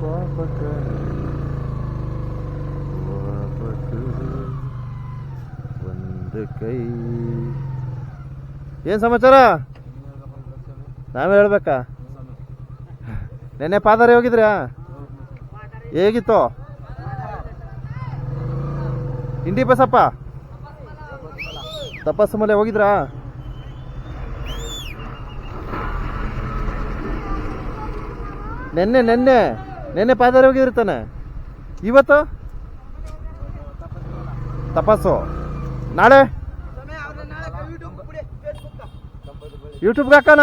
ಪಾಪಕ ಪಾಪಕ ಒಂದು ಕೈ ಏನು ಸಮಾಚಾರ? ನಾವೇ ಹೇಳ್ಬೇಕಾ? ನೆನ್ನೆ ಪಾದಾರಿ ಹೋಗಿದ್ರಾ? ಹೇಗಿತ್ತು? ಇಂಡಿ ಬಸಪ್ಪ? ತಪಸ್ಸು ಮಲೆ ಹೋಗಿದ್ರಾ? ನೆನ್ನೆ ನೆನ್ನೆ ನೆನ್ನೆ ಪಾದಾರಿ ಹೋಗಿರ್ತಾನೆ ತಾನೆ? ಇವತ್ತು? ತಪಾಸು ನಾಳೆ? ಯೂಟ್ಯೂಬ್ಗೆ ಹಾಕೋಣ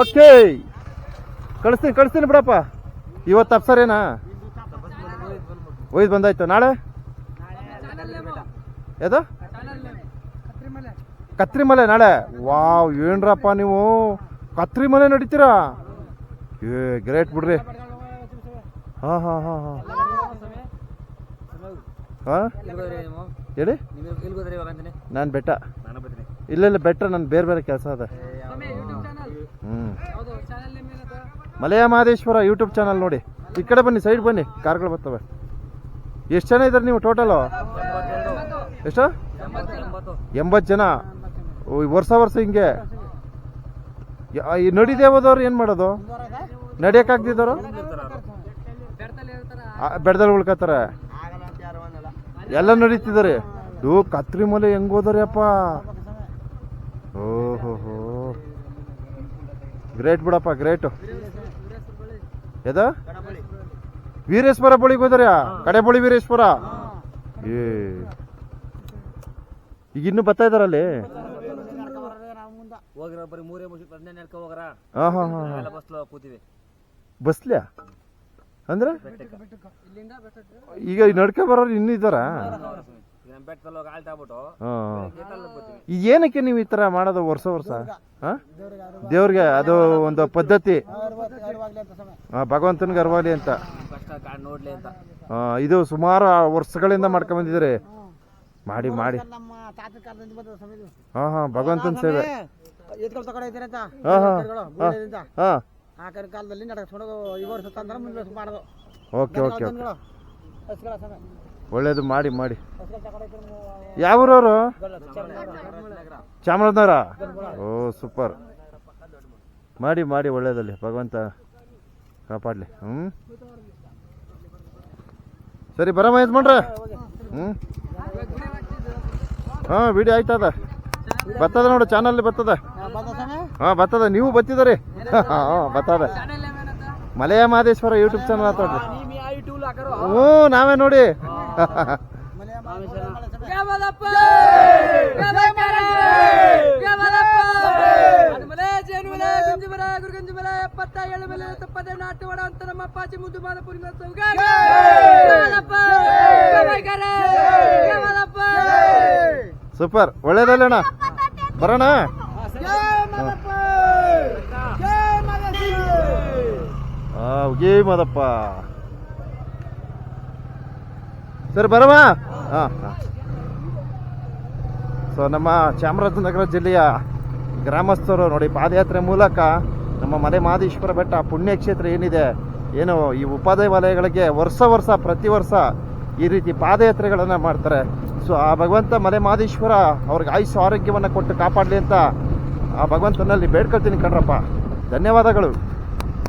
ಓಕೆ. ಕಳಿಸ್ತೀನಿ ಕಳಿಸ್ತೀನಿ ಬಿಡಪ್ಪ. ಇವತ್ತು ತಪ್ಸರೇನಾ? ಒಯ್ದು ಬಂದಾಯ್ತು. ನಾಳೆ? ಯಾವುದು? ಕತ್ರಿ ಮಲೆ ನಾಳೆ. ವಾವ್, ಏನ್ರಪ್ಪ ನೀವು? ಕತ್ರಿ ಮಲೆ ನಡೀತೀರಾ? ಏ, ಗ್ರೇಟ್ ಬಿಡ್ರಿ. ಹಾ ಹಾ ಹಾ ಹಾ. ಹಾ? ಹೇಳಿ? ನಾನು ಬೆಟ್ಟ. ಇಲ್ಲ ಇಲ್ಲ ಬೆಟ್ಟ ನಾನು ಬೇರೆ ಬೇರೆ ಕೆಲಸ ಅದ. ಹ್ಞೂ ಮಲಯ ಮಹದೇಶ್ವರ ಯೂಟ್ಯೂಬ್ ಚಾನಲ್ ನೋಡಿ. ಈ ಕಡೆ ಬನ್ನಿ ಸೈಡ್ ಬನ್ನಿ. ಕಾರ್ಗಳು ಬರ್ತವೆ. ಎಷ್ಟು ಜನ ಇದ್ದಾರೆ ನೀವು ಟೋಟಲು ಎಷ್ಟು? ಎಂಬತ್ತು ಜನ. ವರ್ಷ ವರ್ಷ ಹಿಂಗೆ. ಈ ನಡಿದೇ ಹೋದವ್ರು ಏನು ಮಾಡೋದು? ನಡಿಯೋಕ್ಕಾಗ್ದಿದ್ದವರು? ಬೆಡ್ದಲ್ಲಿ ಉಳ್ಕೋತಾರೆ ಎಲ್ಲ ನಡೀತಿದ್ದಾರೆ. ಇದು ಕತ್ರಿ ಮಲೆ ಹೆಂಗ್ ಹೋದಾರೆ ಅಪ್ಪ ಹೋ. ಗ್ರೇಟ್ ಬಿಡಪ್ಪ, ಗ್ರೇಟು. ಎದ? ವೀರೇಶ್ವರ ಬಳಿಗೆ ಕಡೆ ಕಡೆಬಳಿ ವೀರೇಶ್ವರ? ಏ. ಈಗ ಇನ್ನು ಬರ್ತಾ ಇದಾರಲ್ಲಿ ಹೋಗಿರ ಬರೀ ಮೂರೇ ಮುಗಿಸಿ ಹದಿನೈದು ನೆಲ್ಕ ಹೋಗರ. ಹಾ ಹಾ ಹಾ ಎಲ್ಲ ಬಸ್ಲು ಕೂತೀವಿ. ಬಸ್ಲ್ಯಾ ಅಂದ್ರೆ? ಈಗ ನಡ್ಕ ಬರೋರು ಇನ್ನೂ ಇದ್ದಾರಾ? ಈಗ ನಮ್ಮ ಬೆಟ್ಟದಲ್ಲಿ ಹೋಗಿ ಆಲ್ಟ್ ಆಗ್ಬಿಟ್ಟು ಹಾ ಎತ್ತಲ್ಲಿ ಕೂತೀವಿ. ಈಗ ಏನಕ್ಕೆ ನೀವು ಈ ತರ ಮಾಡೋದು ವರ್ಷ ವರ್ಷ? ಹಾಂ? ದೇವ್ರಿಗೆ ಅದು ಒಂದು ಪದ್ಧತಿ. ಭಗವಂತನ್ಗೆ ಭಗವಂತನಿಗೆ ಅರ್ವಾಲಿ ಅಂತ. ಕಷ್ಟ ಕಾಡ್ ನೋಡ್ಲಿ ಅಂತ. ಹಾ, ಇದು ಸುಮಾರು ವರ್ಷಗಳಿಂದ ಮಾಡ್ಕೊಂಡ್ ಬಂದಿದ್ದೀರಿ ಮಾಡಿ ಮಾಡಿ. ನಮ್ಮ ತಾತ ಕಾಲದಿಂದ ಬಂದ ಸಮಯ ಹಾ ಹಾ ಭಗವಂತನ ಸೇವೆ. ಎತ್ಕೊಳ್ ತಗೊಂಡು ಇದ್ದೀರಂತ ಹಾ ಹಾ. ಹಾ ಹಾ. ಆ ಕಡೆ ಕಾಲದಲ್ಲಿ ನಡ್ಸ್ಕೊಂಡು ಈ ವರ್ಷ ತಂದ್ರೆ ಮುಂದೆ ಮಾಡೋದು. Okay okay okay. ಒಳ್ಳೇದು ಮಾಡಿ ಮಾಡಿ. ಯಾವ ಊರವರು? ಚಾಮರಾಜನಗರ. ಓ ಸೂಪರ್. ಮಾಡಿ ಮಾಡಿ ಒಳ್ಳೇದಲ್ಲಿ. ಭಗವಂತ ಕಾಪಾಡಲಿ. ಹ್ಞೂ ಸರಿ ಬರಮ್ಮ ಯಜಮಾನ್ರೆ. ಹ್ಞೂ ಹಾಂ ವಿಡಿಯೋ ಆಯ್ತದ. ಬರ್ತದ ನೋಡು ಚಾನಲ್ ಬರ್ತದ. ಹಾಂ ಬತ್ತದ ನೀವು ಬತ್ತಿದ್ರಿ. ಹಾಂ ಬರ್ತದ ಮಲೆಯ ಮಹದೇಶ್ವರ ಯೂಟ್ಯೂಬ್ ಚಾನಲ್ ಆತ ನೋಡ್ರಿ ಹ್ಞೂ ನಾವೇ ನೋಡಿ. ಸಮಯ ಸೂಪರ್ ಒಳ್ಳೇದಲ್ಲಣ್ಣ ಬರೋಣ? ಉಗೇ ಮದಪ್ಪ ಸರಿ, ಬರವ? ಹಾಂ ಹಾಂ. ಸೊ ನಮ್ಮ ಚಾಮರಾಜನಗರ ಜಿಲ್ಲೆಯ ಗ್ರಾಮಸ್ಥರು ನೋಡಿ, ಪಾದಯಾತ್ರೆ ಮೂಲಕ ನಮ್ಮ ಮಲೆ ಮಾದೇಶ್ವರ ಬೆಟ್ಟ ಪುಣ್ಯಕ್ಷೇತ್ರ ಏನಿದೆ, ಏನು ಈ ಉಪದೇವಾಲಯಗಳಿಗೆ ವರ್ಷ ವರ್ಷ, ಪ್ರತಿ ವರ್ಷ ಈ ರೀತಿ ಪಾದಯಾತ್ರೆಗಳನ್ನು ಮಾಡ್ತಾರೆ. ಸೊ ಆ ಭಗವಂತ ಮಲೆ ಮಹದೇಶ್ವರ ಅವ್ರಿಗೆ ಆಯುಷ್ಯ, ಆರೋಗ್ಯವನ್ನು ಕೊಟ್ಟು ಕಾಪಾಡಲಿ ಅಂತ ಆ ಭಗವಂತನಲ್ಲಿ ಬೇಡ್ಕೊಳ್ತೀನಿ ಕಣ್ರಪ್ಪ. ಧನ್ಯವಾದಗಳು.